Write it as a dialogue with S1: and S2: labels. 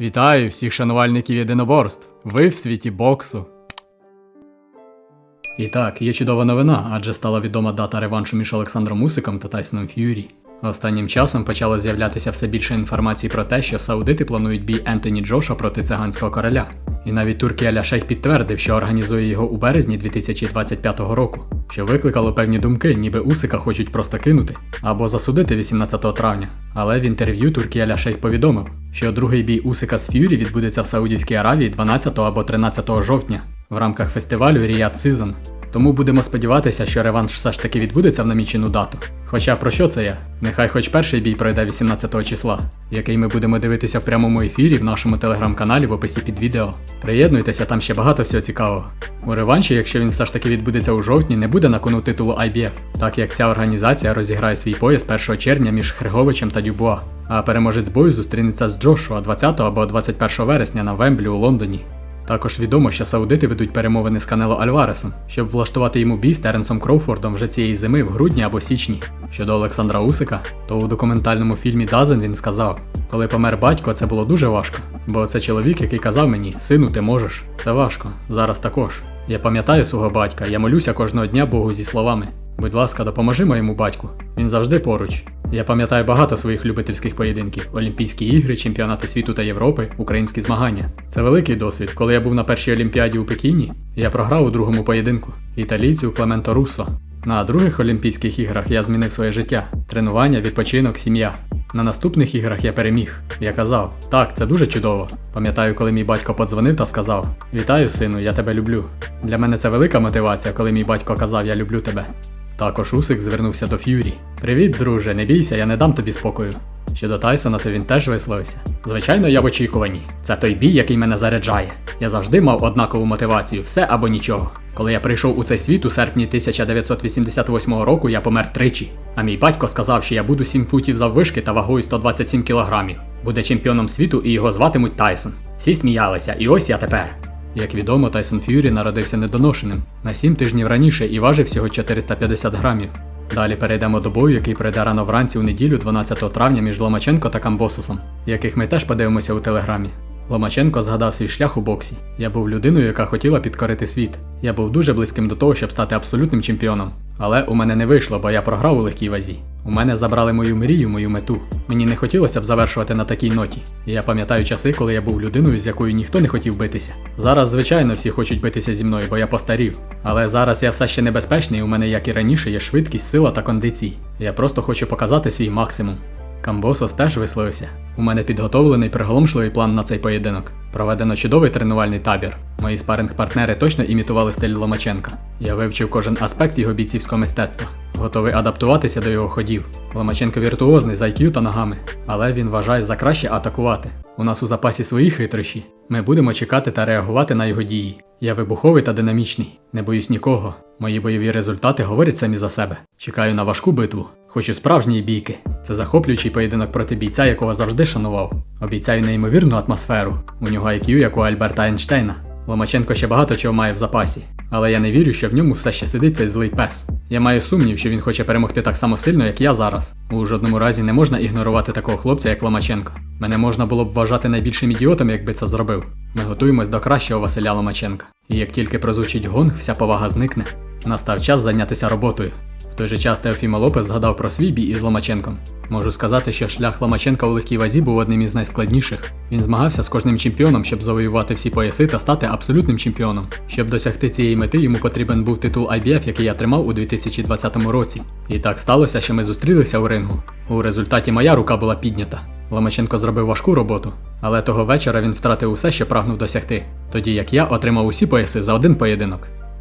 S1: Вітаю всіх шанувальників єдиноборств. Ви в світі боксу. І так, є чудова новина, адже стала відома дата реваншу між Олександром Усиком та Тайсоном Ф'юрі. Останнім часом почало з'являтися все більше інформації про те, що саудити планують бій Ентоні Джоша проти циганського короля. І навіть Туркій Аля Шейх підтвердив, що організує його у березні 2025 року, що викликало певні думки, ніби Усика хочуть просто кинути або засудити 18 травня. Але в інтерв'ю Туркія Ляшейх повідомив, що другий бій Усика з Ф'юрі відбудеться в Саудівській Аравії 12 або 13 жовтня в рамках фестивалю Ріад Season. Тому будемо сподіватися, що реванш все ж таки відбудеться в намічену дату. Хоча про що це я? Нехай хоч перший бій пройде 18 числа, який ми будемо дивитися в прямому ефірі в нашому телеграм-каналі в описі під відео. Приєднуйтеся, там ще багато всього цікавого. У реванші, якщо він все ж таки відбудеться у жовтні, не буде на кону титулу IBF, так як ця організація розіграє свій пояс 1 червня між Хриговичем та Дюбуа. А переможець бою зустрінеться з Джошуа 20 або 21 вересня на Вемблі у Лондоні. Також відомо, що саудити ведуть перемовини з Канело Альваресом, щоб влаштувати йому бій з Теренсом Кроуфордом вже цієї зими в грудні або січні. Щодо Олександра Усика, то у документальному фільмі Дазен він сказав: коли помер батько, це було дуже важко. Бо це чоловік, який казав мені: сину, ти можеш. Це важко. Зараз також. Я пам'ятаю свого батька, я молюся кожного дня Богу зі словами. Будь ласка, допоможи моєму батьку. Він завжди поруч. Я пам'ятаю багато своїх любительських поєдинків: Олімпійські ігри, чемпіонати світу та Європи, українські змагання. Це великий досвід. Коли я був на першій олімпіаді у Пекіні, я програв у другому поєдинку італійцю Клементо Руссо. На других Олімпійських іграх я змінив своє життя: тренування, відпочинок, сім'я. На наступних іграх я переміг. Я казав, так, це дуже чудово. Пам'ятаю, коли мій батько подзвонив та сказав: Вітаю, сину, я тебе люблю. Для мене це велика мотивація, коли мій батько казав Я люблю тебе. Також Усик звернувся до Ф'юрі. Привіт, друже, не бійся, я не дам тобі спокою. Щодо Тайсона, то він теж висловився. Звичайно, я в очікуванні. Це той бій, який мене заряджає. Я завжди мав однакову мотивацію, все або нічого. Коли я прийшов у цей світ у серпні 1988 року, я помер тричі. А мій батько сказав, що я буду 7 футів заввишки та вагою 127 кілограмів. Буде чемпіоном світу і його зватимуть Тайсон. Всі сміялися, і ось я тепер. Як відомо, Тайсон Ф'юрі народився недоношеним на 7 тижнів раніше і важив всього 450 грамів. Далі перейдемо до бою, який пройде рано вранці у неділю 12 травня між Ломаченко та Камбосусом, яких ми теж подивимося у телеграмі. Ломаченко згадав свій шлях у боксі. Я був людиною, яка хотіла підкорити світ. Я був дуже близьким до того, щоб стати абсолютним чемпіоном. Але у мене не вийшло, бо я програв у легкій вазі. У мене забрали мою мрію, мою мету. Мені не хотілося б завершувати на такій ноті. Я пам'ятаю часи, коли я був людиною, з якою ніхто не хотів битися. Зараз, звичайно, всі хочуть битися зі мною, бо я постарів. Але зараз я все ще небезпечний, і у мене, як і раніше, є швидкість, сила та кондиції. Я просто хочу показати свій максимум. Камбосос теж висловився. У мене підготовлений приголомшливий план на цей поєдинок. Проведено чудовий тренувальний табір. Мої спаринг-партнери точно імітували стиль Ломаченка. Я вивчив кожен аспект його бійцівського мистецтва, готовий адаптуватися до його ходів. Ломаченко віртуозний з IQ та ногами, але він вважає за краще атакувати. У нас у запасі свої хитрощі. Ми будемо чекати та реагувати на його дії. Я вибуховий та динамічний, не боюсь нікого. Мої бойові результати говорять самі за себе. Чекаю на важку битву. Хочу справжньої бійки. Це захоплюючий поєдинок проти бійця, якого завжди шанував. Обіцяю неймовірну атмосферу. У нього IQ, як у Альберта Ейнштейна. Ломаченко ще багато чого має в запасі, але я не вірю, що в ньому все ще сидить цей злий пес. Я маю сумнів, що він хоче перемогти так само сильно, як я зараз. У жодному разі не можна ігнорувати такого хлопця, як Ломаченко. Мене можна було б вважати найбільшим ідіотом, якби це зробив. Ми готуємось до кращого Василя Ломаченка. І як тільки прозвучить гонг, вся повага зникне. Настав час зайнятися роботою. В той же час Теофіма Лопес згадав про свій бій із Ломаченком. Можу сказати, що шлях Ломаченка у легкій вазі був одним із найскладніших. Він змагався з кожним чемпіоном, щоб завоювати всі пояси та стати абсолютним чемпіоном. Щоб досягти цієї мети, йому потрібен був титул IBF, який я тримав у 2020 році. І так сталося, що ми зустрілися у рингу. У результаті моя рука була піднята. Ломаченко зробив важку роботу, але того вечора він втратив усе, що прагнув досягти, тоді як я отримав усі пояси за один поєдинок.